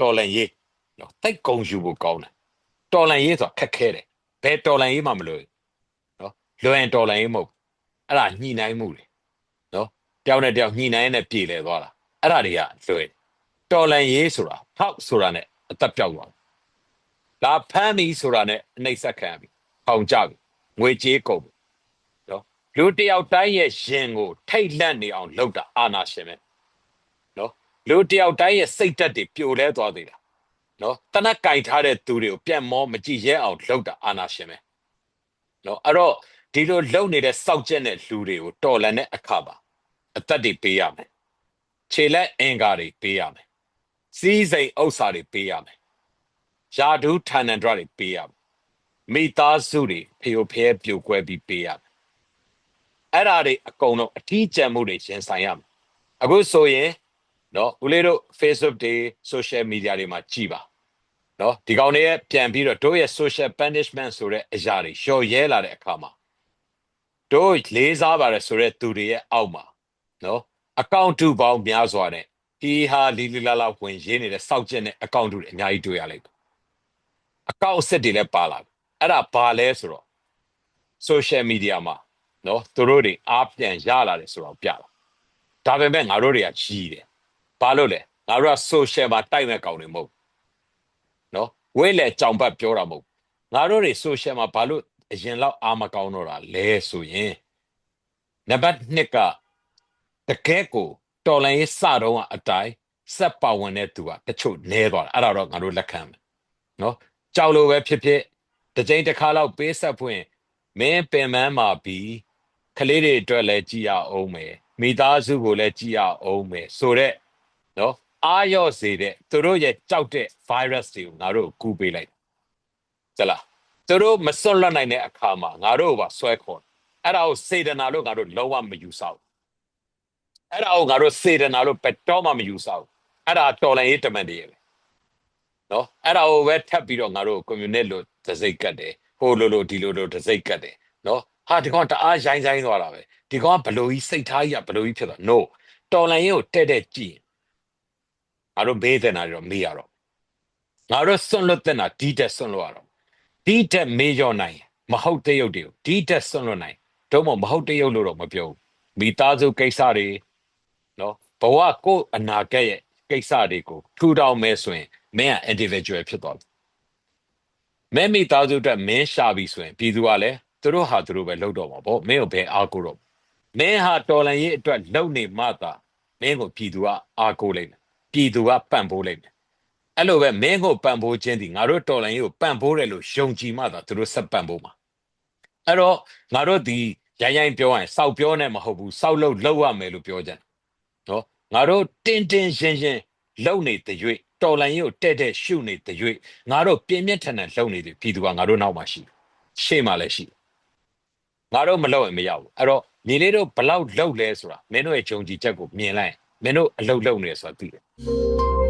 တော်လန်ရေးနော်တိတ်ကုံယူဖို့ကောင်းတယ်တော်လန်ရေးဆိုတာခက်ခဲတယ်ဘယ်တော်လန်ရေးမှမလို့နော်လွယ်ရင်တော်လန်ရေးမဟုတ်အဲ့ဒါညှိနှိုင်းမှုတွေနော်တယောက်နဲ့တယောက်ညှိနှိုင်းနဲ့ပြေလဲသွားတာအဲ့ဒါတွေကလွယ်တော်လန်ရေးဆိုတာဟောက်ဆိုတာနဲ့အသက်ပြောက်သွားဒါဖမ်းပြီဆိုတာနဲ့အနှိမ့်ဆက်ခံပြီပေါင်ကြပြီငွေကြေးကုန်ပြီနော်လူတယောက်တိုင်းရဲ့ရင်ကိုထိတ်လန့်နေအောင်လုပ်တာအာနာရှင်ပဲနော် လူတယောက်တိုင်းရဲ့စိတ်ဓာတ်တွေပြိုလဲသွားသေးတာနော်တနက်ကင်ထားတဲ့သူတွေကိုပြန်မောမကြည့်ရဲအောင်လုပ်တာအာနာရှင်ပဲနော်အဲ့တော့ဒီလိုလုပ်နေတဲ့စောက်ကျက်တဲ့လူတွေကိုတော်လန်တဲ့အခါပါအသက်တွေပေးရမယ်ခြေလက်အင်္ကာတွေပေးရမယ်စီးစိမ်ဥစ္စာတွေပေးရမယ်ယာဒူးဌာနန္တရတွေပေးရမယ်မိသားစုတွေဖေယိုဖျဲပြိုကွဲပြီးပေးရမယ်အဲ့ဒါတွေအကုန်လုံးအထီးကျန်မှုတွေရင်ဆိုင်ရမယ်အခုဆိုရင် နော်ဦးလေးတို့ Facebook တွေ social media တွေမှာကြည်ပါနော်ဒီကောင်တွေရဲ့ပြန်ပြီးတော့တို့ရဲ့ social punishment ဆိုတဲ့အရာတွေလျှော်ရဲလာတဲ့အခါမှာတို့လေးစားပါတယ်ဆိုတဲ့သူတွေရဲ့အောက်မှာနော်အကောင့်တူပေါင်းများစွာနဲ့ဒီဟာလီလီလာလာဝင်ရင်းနေတဲ့စောက်ကျက်တဲ့အကောင့်တူတွေအများကြီးတွေ့ရလိမ့်မယ်အကောင့်အစစ်တွေလည်းပါလာတယ်အဲ့ဒါဘာလဲဆိုတော့ social media မှာနော်သူတို့တွေအားပြန်ရလာတယ်ဆိုတော့ပြတာဒါပေမဲ့ငါတို့တွေကကြီးတယ် ဘာလို့လဲငါတို့က social မှာတိုက်မဲ့ကောင်တွေမဟုတ်ဘူးနော်ဝဲလေကြောင်ပတ်ပြောတာမဟုတ်ငါတို့တွေဆိုရှယ်မှာဘာလို့အရင်လောက်အာမကောင်းတော့တာလဲဆိုရင်နံပါတ်1ကတကယ်ကိုတော်လိုင်းရေးစတော့အတိုင်းစက်ပါဝင်တဲ့သူကတချို့နဲသွားတာအဲ့ဒါတော့ငါတို့လက်ခံမယ်နော်ကြောက်လို့ပဲဖြစ်ဖြစ်တစ်ကြိမ်တစ်ခါလောက်ပေးဆက်ဖွင့်မင်းပင်မန်းမှာပြီးကလေးတွေအတွက်လည်းကြည်ရအောင်မယ်မိသားစုကိုလည်းကြည်ရအောင်မယ်ဆိုတော့ နော်အားရော့စေတဲ့သူတို့ရဲ့ကြောက်တဲ့ virus တွေကိုငါတို့ကူးပေးလိုက်ကြလားသူတို့မစွန့်လွတ်နိုင်တဲ့အခါမှာငါတို့ကဆွဲခေါ်အဲ့ဒါကိုစေတနာလို့ငါတို့လုံးဝမယူဆဘူးအဲ့ဒါကိုငါတို့စေတနာလို့ပက်တော့မှမယူဆဘူးအဲ့ဒါတော်လည်းရေးတမန်တည်းရဲ့နော်အဲ့ဒါကိုပဲထပ်ပြီးတော့ငါတို့ community လို့တစိတ်ကတ်တယ်ဟိုလိုလိုဒီလိုလိုတစိတ်ကတ်တယ်နော်ဟာဒီကောင်တအားရိုင်းဆိုင်သွားတာပဲဒီကောင်ကဘလို့ကြီးစိတ်ထားကြီးကဘလို့ကြီးဖြစ်သွား no တော်လည်းရေးကိုတဲ့တဲ့ကြည့် ငါတို့မေးတဲ့နာတွေတော့မေးရတော့ငါတို့စွန့်လွတ်တဲ့နာဒီတက်စွန့်လွတ်ရတော့ဒီတက်မေးရောနိုင်မဟုတ်တဲ့ရုပ်တွေကိုဒီတက်စွန့်လွတ်နိုင်တော့မဟုတ်တဲ့ရုပ်လို့တော့မပြောဘူးမိသားစုကိစ္စတွေနော်ဘဝကိုယ်အနာဂတ်ရဲ့ကိစ္စတွေကိုထူထောင်မဲဆိုရင်မင်းက individual ဖြစ်သွားပြီမင်းမိသားစုအတွက်မင်းရှာပြီဆိုရင်ပြည်သူကလည်းသူတို့ဟာသူတို့ပဲလုပ်တော့မှာပေါ့မင်းကိုဘယ်အားကိုတော့မင်းဟာတော်လန်ရေးအတွက်လုပ်နေမှသာမင်းကိုပြည်သူကအားကိုလိမ့်မယ် ပြည်သူကပံ့ပိုးလိုက်မယ်အဲ့လိုပဲမင်းကိုပံ့ပိုးခြင်းဒီငါတို့တော်လိုင်းရေးကိုပံ့ပိုးတယ်လို့ယုံကြည်မှသာသူတို့ဆက်ပံ့ပိုးမှာအဲ့တော့ငါတို့ဒီရိုင်းရိုင်းပြောရရင်စောက်ပြောနေမဟုတ်ဘူးစောက်လို့လောက်ရမယ်လို့ပြောကြတယ်နော်ငါတို့တင်းတင်းရှင်းရှင်းလုံနေတဲ့၍တော်လိုင်းရေးကိုတဲ့တဲ့ရှုနေတဲ့၍ငါတို့ပြင်းပြထန်ထန်လုံနေတယ်ပြည်သူကငါတို့နောက်မှာရှိတယ်ရှေ့မှာလည်းရှိတယ်ငါတို့မလုပ်ရင်မရဘူးအဲ့တော့ညီလေးတို့ဘလောက်လုံလဲဆိုတာမင်းတို့ရဲ့ဂျုံကြည်ချက်ကိုမြင်လိုက်ရင်မင်းတို့အလုတ်လုံနေတယ်ဆိုတာသိတယ် Música